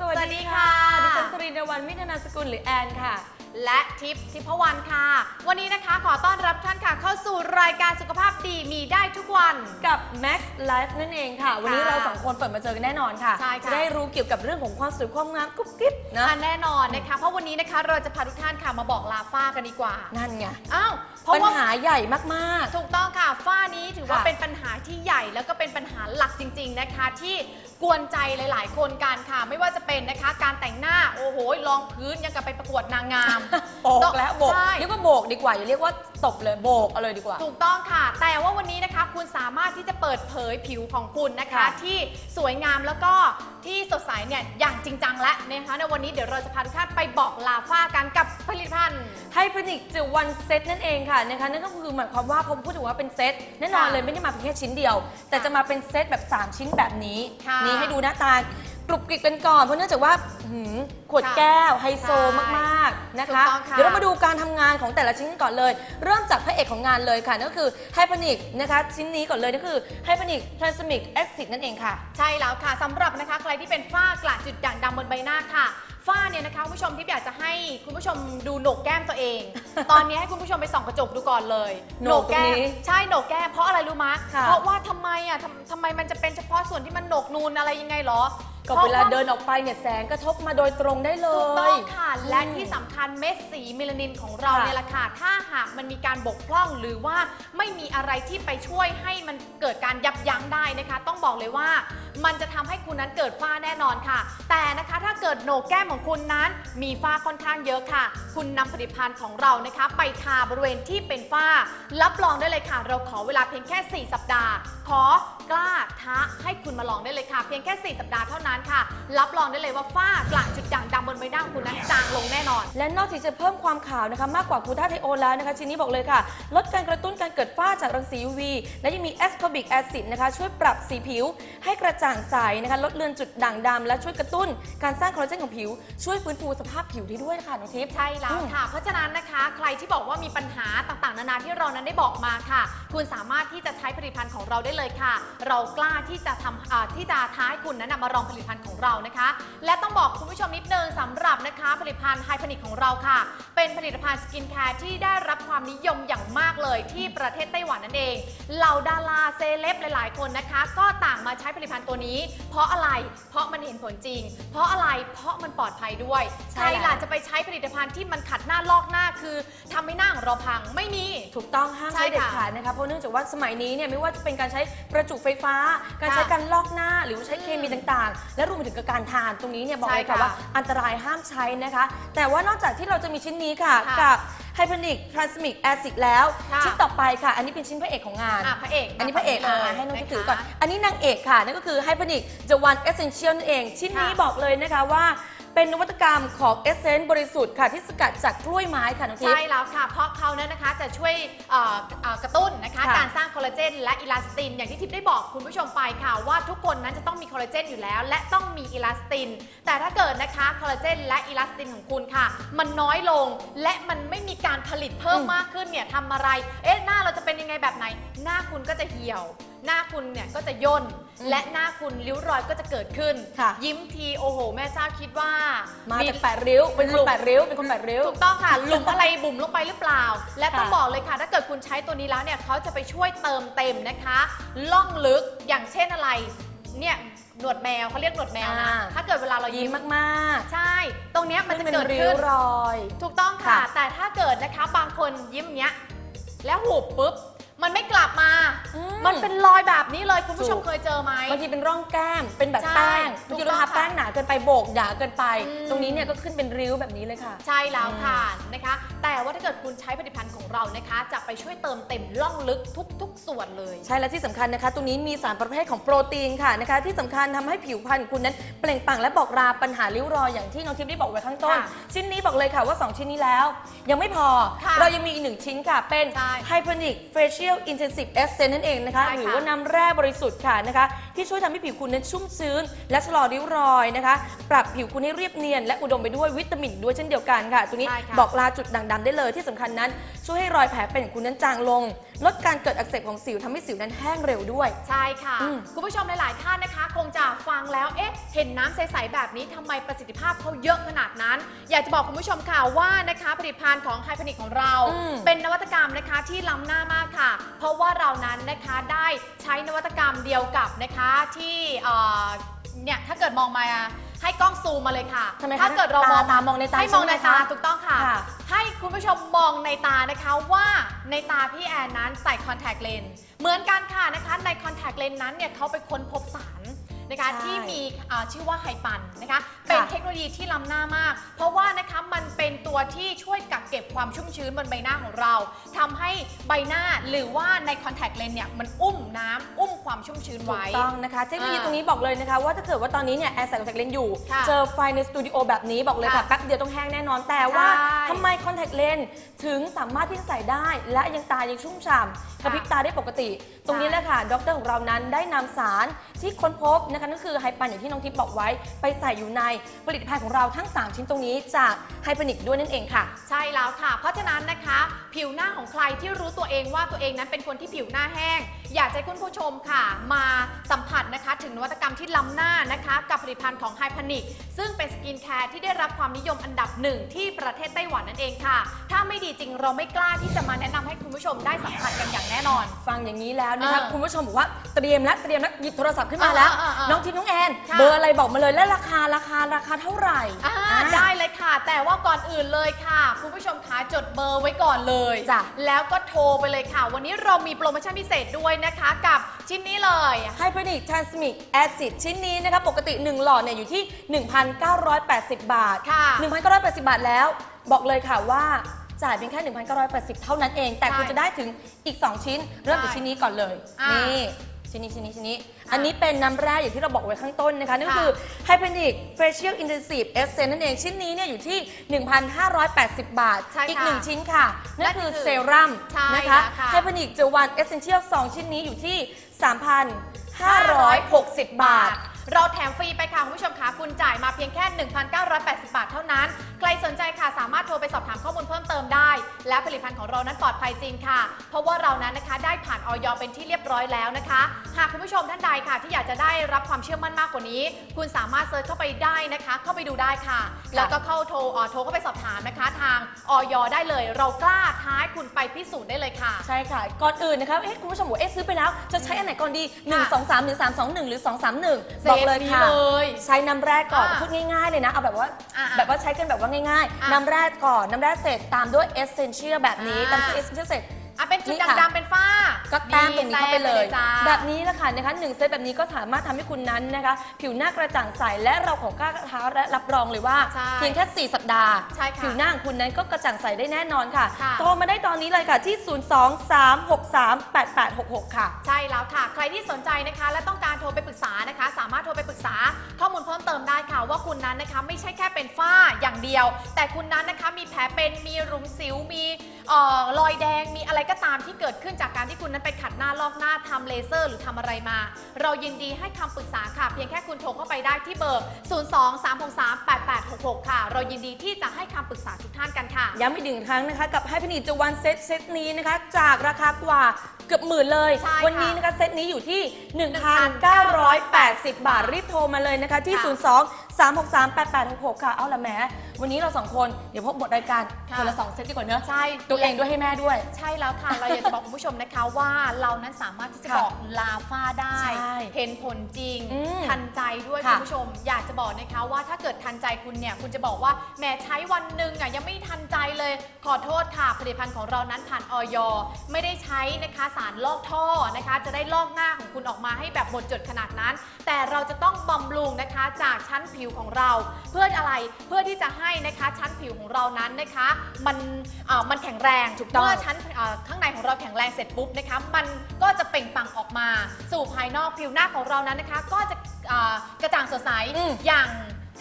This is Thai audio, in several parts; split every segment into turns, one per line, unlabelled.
สวัสดีค่ะ ดิฉันสรินทร์วันวิทนาสกุลหรือแอนค่ะ
และทิพย์ทิพวรรณค่ะ วันนี้นะคะขอต้อนรับท่านค่ะ เข้าสู่รายการสุขภาพดีมีได้ทุกวัน
กับ Max Life นั่นเองค่ะ วันนี้เราสองคนเปิดมาเจอกันแน่นอนค่ะ
ใช่ค่ะ
จะได้รู้เกี่ยวกับเรื่องของความสวยความงามกุ๊บกิ๊บนะ
อะแน่นอนนะคะ เพราะวันนี้นะคะเราจะพาทุกท่านค่ะมาบอกลาฝ้ากันดีกว่า
นั่นไง
อ้าวเพราะ
ปัญ
ว่า
หาใหญ่มาก
ถูกต้องค่ะ ฝ้านี้ถือว่า
ค่ะ
เป็นปัญหาที่ใหญ่แล้วก็เป็นปัญหาหลักจริง ๆนะคะ ที่กวนใจหลาย ๆ คนกันค่ะ ไม่ว่าจะเป็นนะคะ การแต่งหน้าโอ้โหรองพื้นยังกับไปประกวดนางงาม
ๆโบกแล้วโบก
ใช่
เรียกว่าโบกดีกว่าอย่าเรียกว่าตบเลยโบกเอาเลยดีกว่า
ถูกต้องค่ะ แต่ว่าวันนี้นะคะคุณสามารถที่จะเปิดเผยผิวของคุณนะคะ
ค่ะ
ที่สวยงามแล้วก็ที่สดใสเนี่ยอย่างจริงจังและนะคะในวันนี้เดี๋ยวเราจะพาทุกท่านไปบอกลาฝ้ากันกับผลิตภัณฑ์
ให้ผลิตจะวันเซตนั่นเองค่ะนะคะนั่นก็คือหมายความว่าผมพูดถึงว่าเป็นเซตแน่นอน
ค่ะ
เลยไม่ได้มาเพียงแค่ชิ้นเดียว แต่จะมาเป็นเซตแบบ 3 ชิ้นแบบนี้
ค่ะ
นี่ให้ดูหน้าตา กรุบกริบกันก่อนเพราะเนื่องจากว่าหืมขวด
ค่ะ
แก้วไฮโซ
ใช่
มากๆนะ
ถู
คะ
กต้องค่ะ
เดี๋ยวเรามาดูการทำงานของแต่ละชิ้นก่อนเลย เริ่มจากพระเอกของงานเลยค่ะนั่นก็คือไฮพานิกนะคะชิ้นนี้ก่อนเลยนั่นคือไฮพานิกทรานสมิกแอซิดนั่นเองค่ะ
ใช่แล้วค่ะสำหรับนะคะใครที่เป็นฝ้ากระจุดด่างดำบนใบหน้าค่ะ ฝ้าเนี่ยนะคะคุณผู้ชมที่อยากจะให้คุณผู้ชมดูโหนกแก้มตัวเอง ตอนนี้ให้คุณผู้ชมไปส่องกระจกดูก่อนเลย
โหนกตรง
แก้
นี้
มใช่โหนกแก้มเพราะอะไรรู้มะ
ค่ะ
เพราะว่าทำไมอะทำทำไมมันจะเป็นเฉพาะส่วนที่มันโหนกนูนอะไรยังไงเหรอ
ก็เวลาเดินออกไปเนี่ยแสงกระทบมาโดยตรงได้เล
ถูกต้
ย
องค่ะ และที่สำคัญเม็ดสีเมลานินของเรา
ค่ะ
เนี่ยแหละค่ะ ถ้าหากมันมีการบกพร่องหรือว่าไม่มีอะไรที่ไปช่วยให้มันเกิดการยับยั้งได้นะคะ ต้องบอกเลยว่า มันจะทำให้คุณนั้นเกิดฝ้าแน่นอนค่ะ แต่นะคะถ้าเกิดโหนกแก้มของคุณนั้น มีฝ้าค่อนข้างเยอะค่ะ คุณนำผลิตภัณฑ์ของเรานะคะ ไปทาบริเวณที่เป็นฝ้า รับรองได้เลยค่ะ เราขอเวลาเพียงแค่ 4 สัปดาห์ ขอกล้าท้าให้คุณมาลองได้เลยค่ะ เพียงแค่ 4 สัปดาห์เท่านั้นค่ะ รับรองได้เลยว่าฝ้ากระจุดด่างดำบนใบหน้าของคุณนั้นจางลงแน่นอน
และนอกจากจะเพิ่มความขาวนะคะ มากกว่ากลูตาไทโอนแล้วนะคะ ชิ้นนี้บอกเลยค่ะ ลดการกระตุ้นการเกิดฝ้าจากรังสี UV และยังมีแอสคอบิกแอซิดนะคะ ช่วยปรับสีผิว ให้กระจ่างใสนะคะ ลดเลือนจุดด่างดำและช่วยกระตุ้น การสร้างคอลลาเจนของผิว ช่วยฟื้นฟูสภาพผิวได้ด้วยค่ะน้องทิพย์
ใช่แล้ว
อืม
ค่ะ เพราะฉะนั้นนะคะ ใครที่บอกว่ามีปัญหาต่างๆ นานาที่เรานั้นได้บอกมาค่ะ คุณสามารถที่จะใช้ผลิตภัณฑ์ของเราได้เลยค่ะ เรากล้าที่จะทำอ่าที่จะท้าให้คุณนั้นนะมาลองผลิตภัณฑ์ของเรานะคะ และต้องบอกคุณผู้ชมนิดนึงสำหรับนะคะผลิตภัณฑ์ไฮพนิกของเราค่ะ เป็นผลิตภัณฑ์สกินแคร์ที่ได้รับความนิยมอย่างมากเลยที่ประเทศไต้หวันนั่นเองเหล่าดาราเซเลบหลาย ๆ คนนะคะ ก็ต่างมาใช้ผลิตภัณฑ์ตัวนี้ เพราะอะไรเพราะมันเห็นผลจริง เพราะอะไรเพราะมันปลอดภัยด้วย
ใช่
ใคร
แล้ว
ล่ะจะไปใช้ผลิตภัณฑ์ที่มันขัดหน้าลอกหน้าคือทำให้หน้าของเราพังไม่มี
ถูกต้องห้าม
ใช่
ใช้เด็ด
ค่ะ
ขาดนะคะเพราะเนื่องจากว่าสมัยนี้เนี่ยไม่ว่าจะเป็นการใช้ประจุไฟฟ้า การใช้
ค่ะ
การลอกหน้าหรือว่าใช้เคมีต่างๆและรวมไปถึงกับการทานตรงนี้เนี่ยบอก
ใช่
เลยค่ะ
ค่ะ
ว่าอันตรายห้ามใช้นะคะ แต่ว่านอกจากที่เราจะมีชิ้นนี้ค่ะ
ค่ะ
กับไฮพานิกทรานสมิกแอซิดแล้ว
ค่ะ
ชิ้นต่อไปค่ะ อันนี้เป็นชิ้นพระเอกของงาน
อะพระเอก
อันนี้พระเอก
มา
อะ
ฝั่
ให้น้องะที่
คะ
ถือก่อนอันนี้นางเอกค่ะ นั่นก็คือไฮพานิก The One Essential นั่นเอง ชิ้นนี้
ค่ะ
บอกเลยนะคะว่า เป็นนวัตกรรมของเอเซนต์บริสุทธิ์ค่ะที่สกัดจากกล้วยไม้ค่ะน้องทิพ
ใช่
ย์
แล้วค่ะ เพราะเขาเนี่ยนะคะจะช่วยเอ่อเอ่อกระตุ้นนะคะ
ค่ะ
การสร้างคอลลาเจนและอิลาสติน อย่างที่ทิพย์ได้บอกคุณผู้ชมไปค่ะว่าทุกคนนั้นจะต้องมีคอลลาเจนอยู่แล้ว และต้องมีอิลาสติน แต่ถ้าเกิดนะคะคอลลาเจนและอิลาสตินของคุณค่ะ มันน้อยลงและมันไม่มีการผลิตเพิ่ม
อืม
มากขึ้นเนี่ยทำอะไร เอ๊ะหน้าเราจะเป็นยังไงแบบไหน หน้าคุณก็จะเหี่ยวหน้าคุณเนี่ยก็จะย่น
อืม
และหน้าคุณริ้วรอยก็จะเกิดขึ้น
ค่ะ
ยิ้มทีโอ้โห แม่เจ้าคิดว่า
มา
มา
จากแปดริ้ว เป็นค
หลุ
น
ม
แปดริ้ว เป็นคนแปดริ้ว
ถูกต้องค่ะ หลุมอะไรบุ่มลงไปหรือเปล่า และต้อง
ค่ะ
บอกเลยค่ะ ถ้าเกิดคุณใช้ตัวนี้แล้วเนี่ยเขาจะไปช่วยเติมเต็มนะคะล่องลึกอย่างเช่นอะไร เนี่ยหนวดแมวเขาเรียกหนวดแมวนะ
อ่า
ถ้าเกิดเวลาเรา
ยิ้
ยิ้
ม
ม
มาก
ใช่ ตรงเนี้ย
ๆ
มันจะ
เป็น
เกิด
ริ้ว
ขึ้น
รอย
ถูกต้องค่ะ
ค่ะ
แต่ถ้าเกิดนะคะบางคนยิ้มเนี้ย แล้วหุบปุ๊บ มันไม่กลับมา
อืม
มันเป็นรอยแบบนี้เลยคุณผู้ชม
ถูก
เคยเจอไหม
บางทีเป็นร่องแก้มเป็นแบบ
ใช่
แป้ง
ถู
บาง
ก
ทีเรา
ต้อง
ทาแป้ง
ค่ะ
หนาเกินไปโบกหนาเกินไป
อืม
ตรงนี้เนี่ยก็ขึ้นเป็นริ้วแบบนี้เลยค่ะ
ใช่แล้วค่ะนะคะ แต่ว่าถ้าเกิดคุณใช้ผลิตภัณฑ์ของเรานะคะ จะไปช่วยเติมเต็มล่องลึกทุก ๆ ส่วนเลย
ใช่และที่สำคัญนะคะ ตรงนี้มีสารประเภทของโปรตีนค่ะนะคะ ที่สำคัญทำให้ผิวพรรณคุณนั้นเปล่งปลั่งและบอกราปัญหาริ้วรอยอย่างที่น้องทิพย์ได้บอกไว้ข้างต้น
ค่ะ
ชิ้นนี้บอกเลยค่ะว่า 2 ชิ้นนี้แล้ว ยังไม่พอ
ค่ะ
เรายังมีอีกหนึ่งชิ้นค่ะเป็น
ใช่
Hyponic Facial Intensive Essence นั่นเองนะคะ
ใช่ค่ะ
หรือว่าน้ำแร่บริสุทธิ์ค่ะนะคะ ที่ช่วยทำให้ผิวคุณนั้นชุ่มชื้น และชะลอริ้วรอยนะคะ ปรับผิวคุณให้เรียบเนียน และอุดมไปด้วยวิตามินด้วยเช่นเดียวกันค่ะตัวนี้
ใช่ค่ะ
บอกลาจุดด่างดำได้เลยที่สำคัญนั้น ช่วยให้รอยแผลเป็นของคุณนั้นจางลง ลดการเกิดอักเสบของสิวทำให้สิวนั้นแห้งเร็วด้วย
ใช่ค่ะ
อืม
คุณผู้ชมหลาย ๆ ท่านนะคะ คงจะฟังแล้ว เอ๊ะ เห็นน้ำใส ๆ แบบนี้ทำไมประสิทธิภาพเขาเยอะขนาดนั้น อยากจะบอกคุณผู้ชมค่ะว่านะคะผลิตภัณฑ์ของไฮพนิกของเรา
อืม
เป็นนวัตกรรมนะคะที่ล้ำหน้ามากค่ะ เพราะว่าเรานั้นนะคะได้ใช้นวัตกรรมเดียวกับนะคะที่เอ่อเนี่ยถ้าเกิดมองมา ให้กล้องซูมมาเลยค่ะ
ทำไมคะ
ถ้าเกิดเรามอง
ตาตามองในตา
ให้มองใน
ใช่ไหม
ตา
คะ
ถูกต้องค่ะ
ค่ะ
ให้คุณผู้ชมมองในตานะคะว่าในตาพี่แอนนั้นใส่คอนแทคเลนส์เหมือนกันค่ะนะคะในคอนแทคเลนส์นั้นเนี่ยเขาไปค้นพบสาร นะคะ
ใช่
ที่มีอ่าชื่อว่าไฮปันนะคะเป็นเทคโนโลยีที่ล้ำหน้ามาก เพราะว่านะคะมันเป็นตัวที่ช่วยกักเก็บความชุ่มชื้นบนใบหน้าของเราทำให้ใบหน้าหรือว่าในคอนแทคเลนส์เนี่ยมันอุ้มน้ำอุ้มความชุ่มชื้น
ถูก
ไว้
ต้องนะคะเทคโนโลยี
อ่า
ตรงนี้บอกเลยนะคะ ว่าถ้าเกิดว่าตอนนี้เนี่ยแอร์ใส่คอนแทคเลนส์อยู่
ค่ะ
เจอไฟในสตูดิโอแบบนี้บอกเลยค่ะ
ค่ะ
แป๊บเดียวต้องแห้งแน่นอนแต่ว่า
ใช่
ทำไมคอนแทคเลนส์ถึงสามารถที่จะใส่ได้ และยังตายังชุ่มฉ่ำกระพริบตาได้ปกติ ตรงนี้แหละค่ะดรของเรานั้นได้นำสารที่ค้นพบนะคะนั่นคือไฮปันอย่างที่น้องทิพย์บอกไว้ ไปใส่อยู่ในผลิตภัณฑ์ของเราทั้ง 3 ชิ้นตรงนี้จากไฮพนิกด้วยนั่นเองค่ะ
ใช่แล้วค่ะ เพราะฉะนั้นนะคะ ผิวหน้าของใครที่รู้ตัวเองว่าตัวเองนั้นเป็นคนที่ผิวหน้าแห้ง อยากจะให้คุณผู้ชมค่ะ มาสัมผัสนะคะ ถึงนวัตกรรมที่ล้ำหน้านะคะ กับผลิตภัณฑ์ของไฮพานิกซึ่งเป็นสกินแคร์ที่ได้รับความนิยมอันดับหนึ่งที่ประเทศไต้หวันนั่นเองค่ะ ถ้าไม่ดีจริงเราไม่กล้าที่จะมาแนะนำให้คุณผู้ชมได้สัมผัสกันอย่างแน่นอน
ฟังอย่างนี้แล้วนะคะ
เออ
คุณผู้ชมบอกว่าเตรียมแล้วเตรียมแล้วหยิบโทรศัพท์ขึ้นมาแล้ว
เออเออเออ
น้องทิพย์น้องแอน
ค่ะ
เบอร์อะไรบอกมาเลยและราคาราคาราคาเท่าไหร่
อ่า
อ่า
ได้เลยค่ะ แต่ว่าก่อนอื่นเลยค่ะ คุณผู้ชมคะจดเบอร์ไว้ก่อนเลย
จ้ะ
แล้วก็โทรไปเลยค่ะ วันนี้เรามีโปรโมชั่นพิเศษด้วยนะคะกับชิ้นนี้เลย
ไฮพนิกทรานสมิกแอซิดชิ้นนี้นะคะปกติ 1 หลอดเนี่ยอยู่ที่ 1,980 บาท
ค่ะ
1,980 บาทแล้ว บอกเลยค่ะว่าจ่ายเพียงแค่ 1,980 เท่านั้นเอง แต่
ใช่
คุณจะได้ถึงอีก 2 ชิ้น เริ่มจาก
ใช่
ชิ้นนี้ก่อนเลย
อ่านี่
นี่ ชิ้นนี้ชิ้นนี้ชิ้นนี้
อะ
อันนี้เป็นน้ำแร่อย่างที่เราบอกไว้ข้างต้นนะคะ นั่นก็
ค่ะ
คือ h y p e n i c Facial Intensive Essence นั่นเอง ชิ้นนี้เนี่ยอยู่ที่ 1,580 บาท
ใช่ค่ะ
อีก 1 ชิ้นค่ะ นั่น
นั่น
คือ
คือ
เซรั่ม
ใช่
นะคะ
แล้วค่ะ
h y p e n i c เจวัน Essential 2 ชิ้นนี้อยู่ที่ 3,560 บาท
เราแถมฟรีไปค่ะคุณผู้ชมคะคุณจ่ายมาเพียงแค่ 1,980 บาทเท่านั้น ใครสนใจค่ะสามารถโทรไปสอบถามข้อมูลเพิ่มเติมได้ และผลิตภัณฑ์ของเรานั้นปลอดภัยจริงค่ะ เพราะว่าเรานั้นนะคะได้ผ่านออยเป็นที่เรียบร้อยแล้วนะคะ หากคุณผู้ชมท่านใดค่ะ ที่อยากจะได้รับความเชื่อมั่นมากกว่านี้ คุณสามารถเซิร์ชเข้าไปได้นะคะ เข้าไปดูได้ค่ะ แล้วก็เข้าโทรเอ่อโทรเข้าไปสอบถามนะคะ ทางออยได้เลย เรากล้าท้ายคุณไปพิสูจน์ได้เลยค่ะ
ใช่ค่ะ ก่อนอื่นนะคะเอ๊ะคุณผู้ชมบอกเอ๊ะซื้อไปแล้ว จะใช้อันไหนก่อนดี 1 2 3 หรือ 3 2 1 หรือ 2 3 1บอกเลยค่ะ
เซฟนี้เลย
ใช้น้ำแร่ก่อน
อ่า
พูดง่ายๆเลยนะเอาแบบว่า
อ่า
แบบว่าใช้กันแบบว่าง่าย
อ่า
ๆน้ำแร่ก่อนน้ำแร่เสร็จตามด้วย essential แบบนี้
อ่า
ตามด้วย essential เสร็จ
อะ เป็นจุด
นี่ค่ะ
ดำๆเป็นฝ้า
ก็แต้มตรงนี้เข้าไปเลย
แต้มจ้า
แบบนี้แหละค่ะนะคะหนึ่งเซตแบบนี้ก็สามารถทำให้คุณนั้นนะคะ ผิวหน้ากระจ่างใสและเราขอกล้าท้าและรับรองเลยว่า
ใช่
เพียงแค่ 4 สัปดาห์
ใช่ค่ะ
ผิวหน้าของคุณนั้นก็กระจ่างใสได้แน่นอนค่ะ
ค่ะ
โทรมาได้ตอนนี้เลยค่ะที่ 023638866 ค่ะ
ใช่แล้วค่ะ ใครที่สนใจนะคะ และต้องการโทรไปปรึกษานะคะ สามารถโทรไปปรึกษาข้อมูลเพิ่มเติมได้ค่ะ ว่าคุณนั้นนะคะไม่ใช่แค่เป็นฝ้าอย่างเดียว แต่คุณนั้นนะคะมีแผลเป็นมีหลุมสิวมีเอ่อรอยแดงมีอะไรก็ตามที่เกิดขึ้นจากการที่คุณนั้นไปขัดหน้าลอกหน้าทำเลเซอร์ หรือทำอะไรมา เรายินดีให้คำปรึกษาค่ะ เพียงแค่คุณโทรเข้าไปได้ที่เบอร์ 023638866 ค่ะ เรายินดีที่จะให้คำปรึกษาทุกท่านกันค่ะ
ย้ำอีกหนึ่งครั้งนะคะ กับให้ผลิตจวันเซตเซตนี้นะคะ จากราคากว่าเกือบหมื่นเลย
ใช่ค่ะ
วันนี้นะคะเซตนี้อยู่ที่ 1,980 บาทรีบโทรมาเลยนะคะที่
ค่ะ
02 363 8866 ค่ะ เอาละแหม้วันนี้เราสองคน เดี๋ยวพบหมดรายการ
ค่ะ
คนละสองเซตดีกว่าเนอะ
ใช่
ตัวเองด้วยให้แม่ด้วย
ใช่แล้วค่ะ เราอยากจะบอกคุณผู้ชมนะคะว่าเรานั้นสามารถที่จะ
ค่ะ
บอกลาฝ้าได้
ใช่
เห็นผลจริง
อืม
ทันใจด้วย
ค่ะ
คุณผู้ชม อยากจะบอกนะคะว่าถ้าเกิดทันใจคุณเนี่ย คุณจะบอกว่าแหมใช้วันหนึ่งอะยังไม่ทันใจเลย ขอโทษค่ะ ผลิตภัณฑ์ของเรานั้นผ่านออยไม่ได้ใช้นะคะสารลอกท่อนะคะ จะได้ลอกหน้าของคุณออกมาให้แบบหมดจดขนาดนั้น แต่เราจะต้องบำรุงนะคะจากชั้นผิวของเรา เพื่ออะไรเพื่อที่จะให้นะคะชั้นผิวของเรานั้นนะคะมันเอ่อมันแข็งแรง
ถูกต้อง
เมื่อชั้นเอ่อข้างในของเราแข็งแรงเสร็จปุ๊บนะคะมันก็จะเปล่งปลั่งออกมา สู่ภายนอกผิวหน้าของเรานั้นนะคะ ก็จะเอ่อกระจ่างสดใส
อืม
อย่าง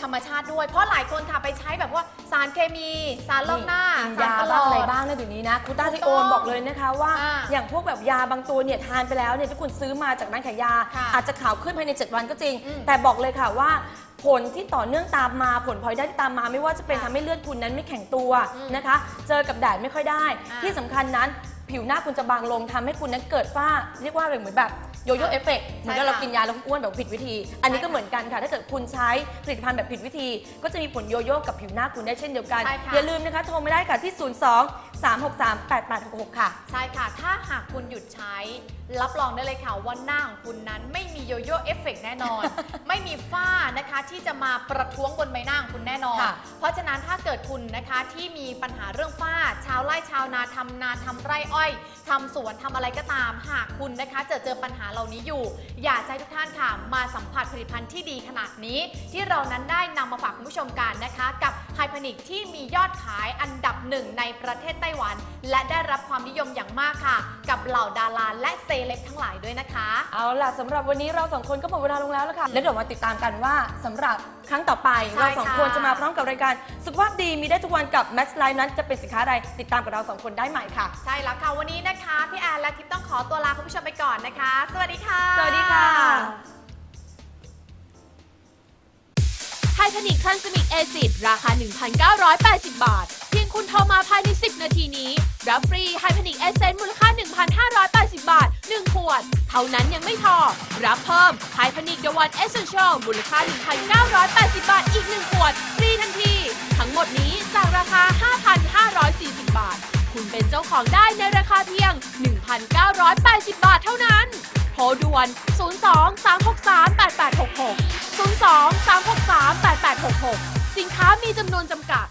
ธรรมชาติด้วย เพราะหลายคนค่ะไปใช้แบบว่าสารเคมี สารลอกหน้า
กิน
สาร
ยา
ประหล
บ้าง
อ
อะไร
ด
บ้างนะเดี๋ยวนี้นะคูต้า
ถู
ไท
ก
โอ
ต้
น
อง
บอกเลยนะคะว่า
อ่า
อย่างพวกแบบยาบางตัวเนี่ยทานไปแล้วเนี่ยที่คุณซื้อมาจากร้านขายยา
ค่ะ
อาจจะขาวขึ้นภายใน 7 วันก็จริง
อืม
แต่บอกเลยค่ะว่า ผลที่ต่อเนื่องตามมาผลพลอยได้ที่ตามมาไม่ว่าจะเป็น
ค่ะ
ทำให้เลือดคุณนั้นไม่แข็งตัว
อืม
นะคะ เจอกับแดดไม่ค่อยได้
อ่า
ที่สำคัญนั้นผิวหน้าคุณจะบางลงทำให้คุณนั้นเกิดฝ้า เรียกว่าอะไรเหมือนแบบ โยโย่เอฟเฟกเหมือนกับเรากินยาแล้วอ้วนแบบผิดวิธี อันนี้ก็เหมือนกันค่ะ ถ้าเกิดคุณใช้ผลิตภัณฑ์แบบผิดวิธี ก็จะมีผลโยโย่กับผิวหน้าคุณได้เช่นเดียวกัน
ใช่ค่ะ
อย่าลืมนะคะโทรไม่ได้ค่ะที่ 02 363 8866 ค่ะ
ใช่ค่ะ ถ้าหากคุณหยุดใช้ รับรองได้เลยค่ะว่าหน้าของคุณนั้นไม่มีโยโย่เอฟเฟกต์แน่นอน ไม่มีฝ้านะคะที่จะมาประท้วงบนใบหน้าของคุณแน่นอน
ค่ะ
เพราะฉะนั้นถ้าเกิดคุณนะคะที่มีปัญหาเรื่องฝ้า ชาวไร่ชาวนาทำนาทำไร่อ้อยทำสวนทำอะไรก็ตาม หากคุณนะคะเจอเจอปัญหาเหล่านี้อยู่ อยากจะให้ทุกท่านค่ะ มาสัมผัสผลิตภัณฑ์ที่ดีขนาดนี้ ที่เรานั้นได้นำมาฝากคุณผู้ชมกันนะคะ กับ ไฮพานิกที่มียอดขายอันดับหนึ่งในประเทศไต้หวัน และได้รับความนิยมอย่างมากค่ะ กับเหล่าดาราและเซเลบทั้งหลายด้วยนะคะ
เอาล่ะสำหรับวันนี้เราสองคนก็หมดเวลาลงแล้วแล้วค่ะ แล้วเดี๋ยวมาติดตามกันว่าสำหรับครั้งต่อไป
ใช่
เราสอง
ค่ะ
คนจะมาพร้อมกับรายการสุขภาพดีมีได้ทุกวันกับ Max Life นั้นจะเป็นสินค้าใดติดตามกับเราสองคนได้ใหม่ค่ะ
ใช่แล้วค่ะวันนี้นะคะ พี่แอนและทิพย์ต้องขอตัวลาคุณผู้ชมไปก่อนนะคะ สวัสดีค่ะ
สวัสดีค่ะ
ททานิกทรานสมิกเอซิดราคา 1,980 บาท เพียงคุณโทรมาภายใน 10 นาทีนี้ รับฟรีไฮพานิกเอเซนมูลค่า 1,580 บาท 1 ขวด เท่านั้นยังไม่พอ รับเพิ่มไฮพานิกเดวันเอเซนเชียลมูลค่า 1,980 บาท อีก 1 ขวด ฟรีทันที ทั้งหมดนี้จากราคา 5,540 บาท คุณเป็นเจ้าของได้ในราคาเพียง 1,980 บาทเท่านั้น รด่วน 02 363 8866 02 363 8866 สินค้ามีจำนวนจำกัด